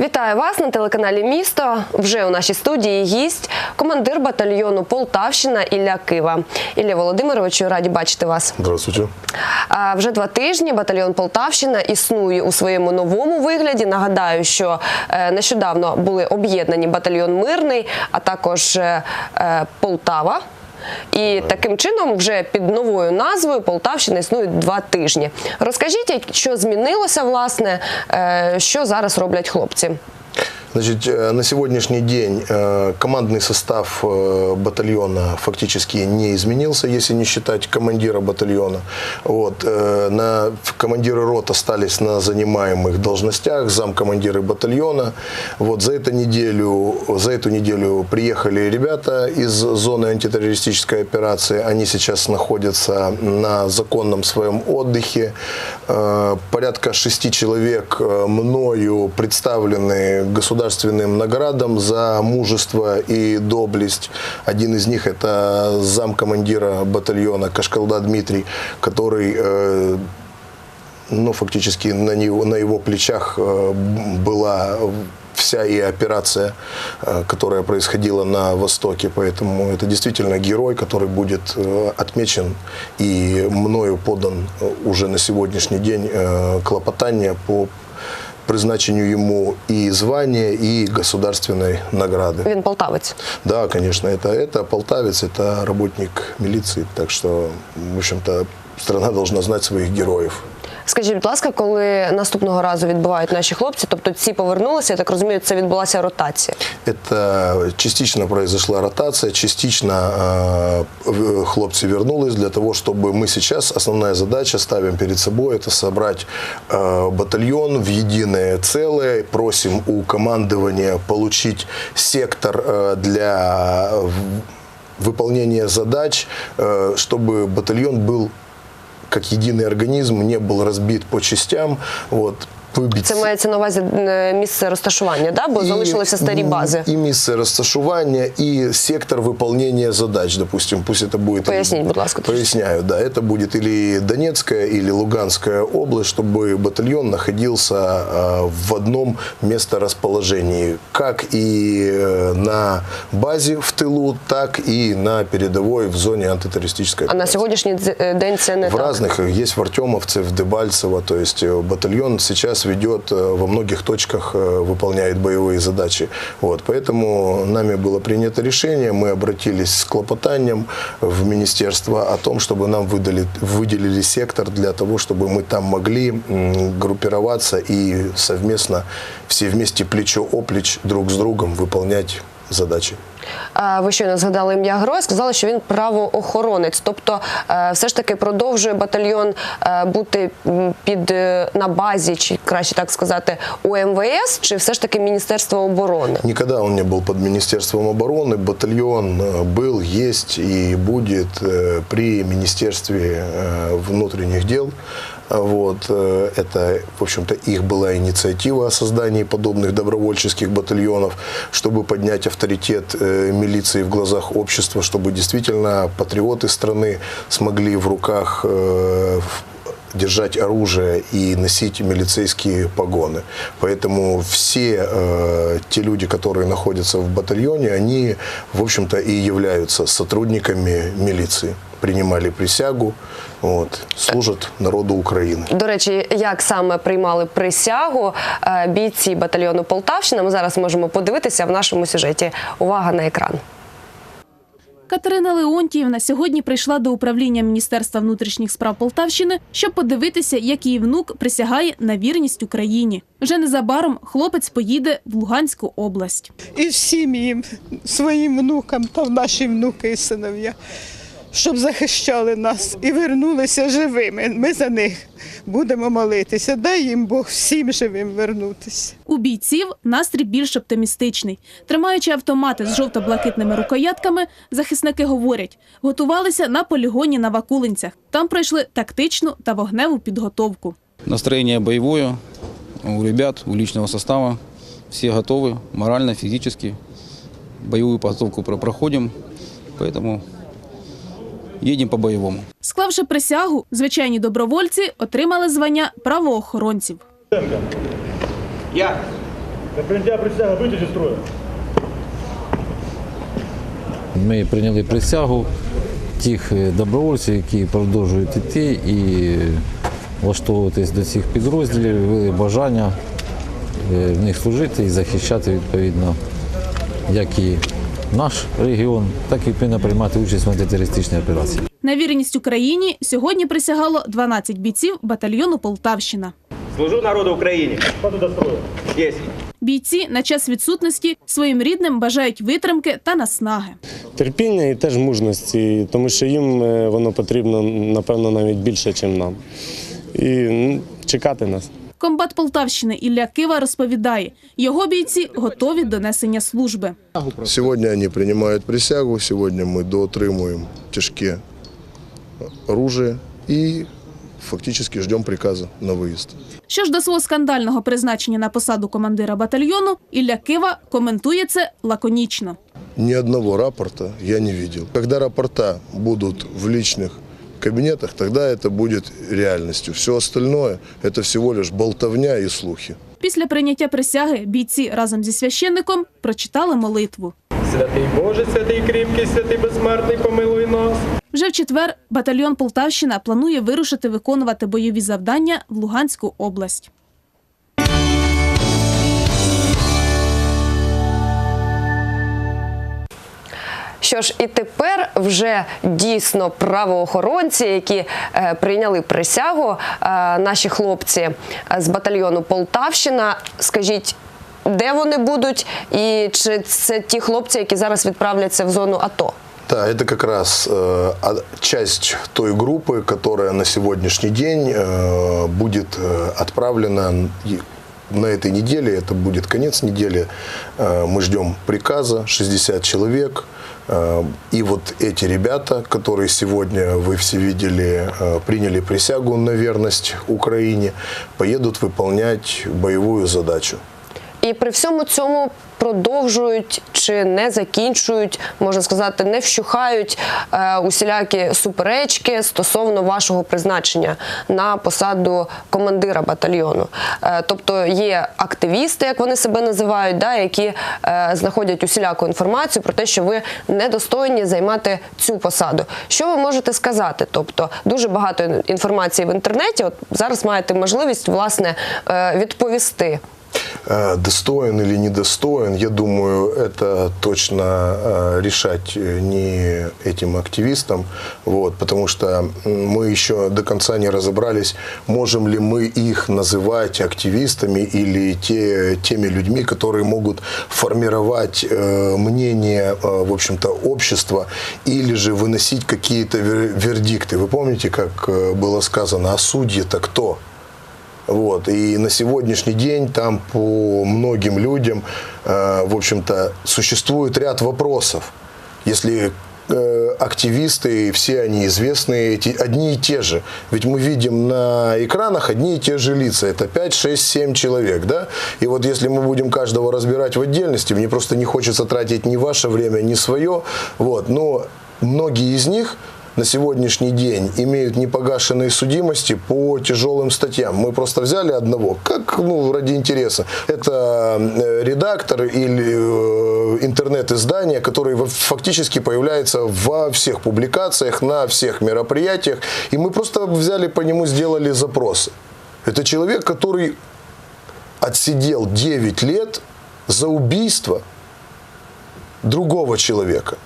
Вітаю вас на телеканалі Місто. Вже у нашій студії гість, командир батальйону Полтавщина Ілля Кива. Ілля Володимировичу, раді бачити вас. Здравствуйте. А, Вже два тижні батальйон Полтавщина існує у своєму новому вигляді. Нагадаю, що е, нещодавно були об'єднані батальйон Мирний, а також е, е, Полтава. І таким чином, вже під новою назвою Полтавщина існує два тижні. Розкажіть, що змінилося, власне, е, що зараз роблять хлопці. Значит, э, на сегодняшний день э, командный состав э, батальона фактически не изменился, если не считать командира батальона. Вот, на, командиры рот остались на занимаемых должностях, замкомандиры батальона. Вот, за, эту неделю, за эту неделю приехали ребята из зоны антитеррористической операции. Они сейчас находятся на законном своем отдыхе. Порядка шести человек мною представлены государственным наградам за мужество и доблесть. Один из них это замкомандира батальона Кашкалда Дмитрий, который э, ну, фактически на, него, на его плечах э, была вся и операция, э, которая происходила на Востоке. Поэтому это действительно герой, который будет э, отмечен и мною подан уже на сегодняшний день клопотание по призначению ему и звания, и государственной награды. Він полтавець. Да, конечно, это, это полтавец, это работник милиции, так что, в общем-то, страна должна знать своих героев. Скажіть, будь ласка, коли наступного разу відбувають наші хлопці, тобто ці повернулися, я так розумію, це відбулася ротація. Это частично произошла ротация, частично хлопцы вернулись для того, чтобы мы сейчас основная задача ставим перед собою це зібрати э, батальон в единое целое, просим у командования получить сектор э, для э, выполнения задач, чтобы батальон был как единый организм, не был разбит по частям. Вот. выбить Це мається на увазі е, місце розташування, да? бо залишилися старі бази. И місце розташування, и сектор выполнения задач, допустим, пусть это будет... Поясніть, будь ласка, трошки. Поясняю, да, это будет или Донецкая, или Луганская область, чтобы батальон находился э, в одном месторасположении, как и э, на базе в тылу, так и на передовой в зоне антитеррористической А на операции. сьогоднішній дз- е, день це не В так. разных, есть в Артемовце, в Дебальцево, то есть э, батальон сейчас ведет э, во многих точках, э, выполняет боевые задачи. Вот, поэтому нами было принято решение, мы обратились с клопотанием в министерство о том, чтобы нам выдали, выделили сектор для того, чтобы мы там могли группироваться и совместно, все вместе плечо-оплеч друг с другом выполнять задачи. А, Ви щойно згадали ім'я героя, сказали, що він правоохоронець. Тобто, е, все ж таки продовжує батальйон е, бути м, під е, на базі, чи краще так сказати, у МВС, чи все ж таки Міністерство оборони? Никогда он не был под Министерством обороны. Батальон э, был, есть и будет э, при Министерстве э, внутренних дел. А Вот, э, это, в общем-то, их была инициатива о создании подобных добровольческих батальонов, чтобы поднять авторитет э, милиции в глазах общества, чтобы действительно патриоты страны смогли в руках э, держать оружие и носить милицейские погоны. Поэтому все э, те люди, которые находятся в батальоне, они, в общем-то, и являются сотрудниками милиции. Принимали присягу, вот, служат народу Украины. До речі, як саме приймали присягу е, бійці батальйону Полтавщина, ми зараз можемо подивитися в нашому сюжеті. Увага на екран. Катерина Леонтіївна сьогодні прийшла до управління Міністерства внутрішніх справ Полтавщини, щоб подивитися, як її внук присягає на вірність Україні. Вже незабаром хлопець поїде в Луганську область. і всім їм, своїм внукам та наші внуки і синов'я, щоб захищали нас і вернулися живими. Ми за них будемо молитися. Дай їм Бог всім живим вернутися. У бійців настрій більш оптимістичний. Тримаючи автомати з жовто-блакитними рукоятками, захисники говорять, готувалися на полігоні на Вакулинцях. Там пройшли тактичну та вогневу підготовку. Настроение боевое у ребят, у личного состава. Все готовы морально, физически. Боевую подготовку про- проходим, поэтому едем по-боевому. Склавши присягу, звичайні добровольці отримали звання правоохоронців. Я На приняття присяги вийдіть зі строю. Ми прийняли присягу тих е, добровольців, які продовжують йти і влаштовуватись до цих підрозділів, вели бажання е, в них служити і захищати відповідно як і наш регіон, так і відповідно приймати участь в антитерористичній операції. На вірність Україні сьогодні присягало 12 бійців батальйону Полтавщина. Служу народу Україні. Паду до строю. Єсть. Бійці на час відсутності своїм рідним бажають витримки та наснаги. терпіння і теж мужності, тому що їм е, воно потрібно, напевно, навіть більше, ніж нам. І чекати нас. Комбат Полтавщини Ілля Кива розповідає, його бійці готові до несення служби. Сегодня они принимают присягу, сегодня мы доотримуем тяжке оружие и фактически ждем приказа на выезд. Що ж до свого скандального призначення на посаду командира батальйону, Ілля Кива коментує це лаконічно. Ни одного рапорта я не видел. Когда рапорта будут в личных кабинетах, тогда это будет реальностью. Все остальное – это всего лишь болтовня и слухи. Після прийняття присяги бійці разом зі священником прочитали молитву. Святий Боже, святий кріпкий, святий безсмертний, помилуй нас. Вже в четвер батальйон Полтавщина планує вирушити виконувати бойові завдання в Луганську область. Що ж, і тепер вже дійсно правоохоронці, які е, прийняли присягу, е, наші хлопці е, з батальйону Полтавщина. Скажіть, де вони будуть, і чи це ті хлопці, які зараз відправляться в зону АТО? Да, это как раз э, а- часть той группы, которая на сегодняшний день э, будет э, отправлена и на этой неделе, это будет конец недели, э, мы ждем приказа, 60 человек, э, и вот эти ребята, которые сегодня, вы все видели, э, приняли присягу на верность Украине, поедут выполнять боевую задачу. І при всьому цьому продовжують чи не закінчують, можна сказати, не вщухають е, усілякі суперечки стосовно вашого призначення на посаду командира батальйону. Е, тобто є активісти, як вони себе називають, да, які е, знаходять усіляку інформацію про те, що ви недостойні займати цю посаду. Що ви можете сказати? Тобто дуже багато інформації в інтернеті. От зараз маєте можливість власне е, відповісти. Э, Достоин или недостоин, я думаю, это точно э, решать э, не этим активистам, вот, потому что м, мы еще до конца не разобрались, можем ли мы их называть активистами или те, теми людьми, которые могут формировать э, мнение, э, в общем-то, общества или же выносить какие-то вер- вердикты. Вы помните, как э, было сказано, а судьи-то кто? Вот. И на сегодняшний день там по многим людям, э, в общем-то, существует ряд вопросов. Если э, активисты, все они известные, эти, одни и те же. Ведь мы видим на экранах одни и те же лица. Это 5, 6, 7 человек, да? И вот если мы будем каждого разбирать в отдельности, мне просто не хочется тратить ни ваше время, ни свое. Вот. Но многие из них на сегодняшний день имеют непогашенные судимости по тяжелым статьям. Мы просто взяли одного, как ну, ради интереса. Это э, редактор или э, интернет-издание, который фактически появляется во всех публикациях, на всех мероприятиях. И мы просто взяли по нему, сделали запросы. Это человек, который отсидел 9 лет за убийство другого человека.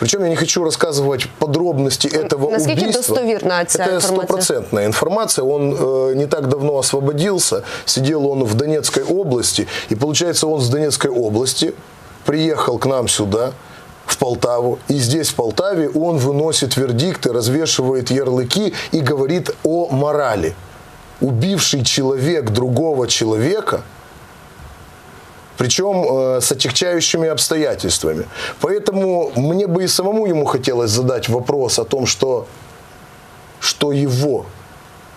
Причем я не хочу рассказывать подробности этого наскільки убийства. достовірна ця Это інформація? стопроцентная информация. Он э, не так давно освободился. Сидел он в Донецкой области. И получается, он с Донецкой области приехал к нам сюда, в Полтаву. И здесь, в Полтаве, он выносит вердикты, развешивает ярлыки и говорит о морали. Убивший человек другого человека – причем э, с отягчающими обстоятельствами. Поэтому мне бы и самому ему хотелось задать вопрос о том, что, что его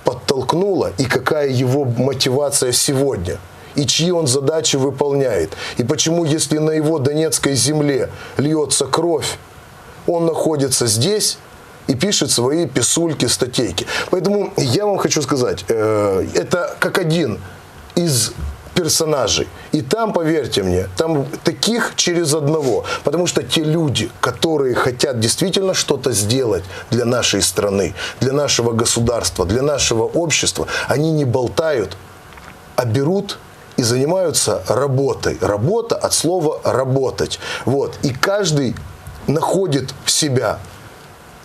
подтолкнуло и какая его мотивация сегодня. И чьи он задачи выполняет. И почему, если на его донецкой земле льется кровь, он находится здесь и пишет свои писульки, статейки. Поэтому я вам хочу сказать, э, это как один из персонажей. И там, поверьте мне, там таких через одного. Потому что те люди, которые хотят действительно что-то сделать для нашей страны, для нашего государства, для нашего общества, они не болтают, а берут и занимаются работой. Работа от слова работать. Вот. И каждый находит себя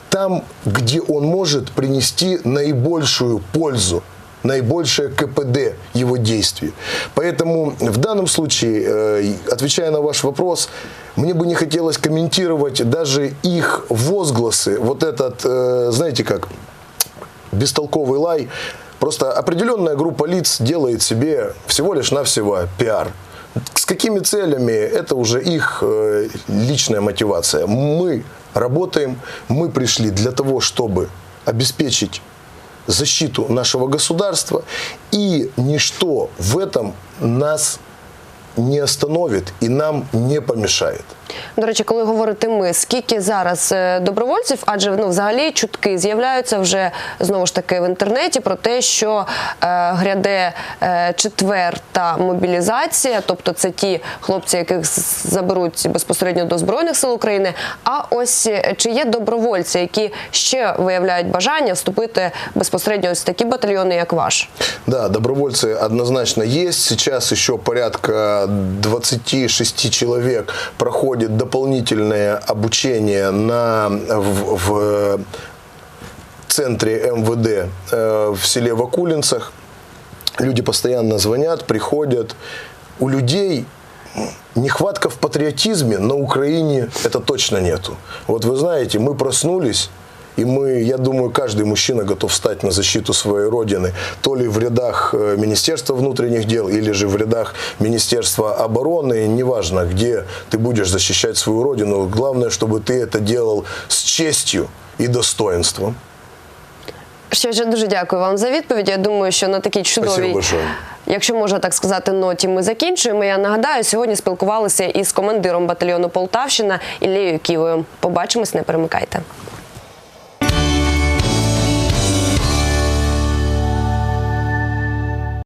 там, где он может принести наибольшую пользу, наибольшее КПД его действий. Поэтому в данном случае, э, отвечая на ваш вопрос, мне бы не хотелось комментировать даже их возгласы. Вот этот, э, знаете как, бестолковый лай. Просто определенная группа лиц делает себе всего лишь навсего пиар. С какими целями, это уже их э, личная мотивация. Мы работаем, мы пришли для того, чтобы обеспечить защиту нашего государства, и ничто в этом нас не остановит и нам не помешает. До речі, коли говорите ми, скільки зараз е, добровольців, адже ну взагалі чутки з'являються вже знову ж таки в інтернеті про те, що е, гряде е, четверта мобілізація, тобто це ті хлопці, яких заберуть безпосередньо до збройних сил України. А ось е, чи є добровольці, які ще виявляють бажання вступити безпосередньо ось в такі батальйони, як ваш? Да, добровольцы однозначно есть. Сейчас еще порядка 26 человек проходит дополнительное обучение на, в, в центре МВД э, в селе Вакулинцах. Люди постоянно звонят, приходят. У людей нехватка в патриотизме на Украине это точно нету. Вот вы знаете, мы проснулись, и мы, я думаю, каждый мужчина готов встать на защиту своей родины, то ли в рядах э, Министерства внутренних дел, или же в рядах Министерства обороны, неважно, где ты будешь защищать свою родину. Главное, чтобы ты это делал с честью и достоинством. Що ж, я дуже дякую вам за відповідь. Я думаю, що на такій Спасибо чудовій, большое. якщо можна так сказати, ноті ми закінчуємо. Я нагадаю, сьогодні спілкувалися із командиром батальйону Полтавщина Іллею Ківою. Побачимось, не перемикайте.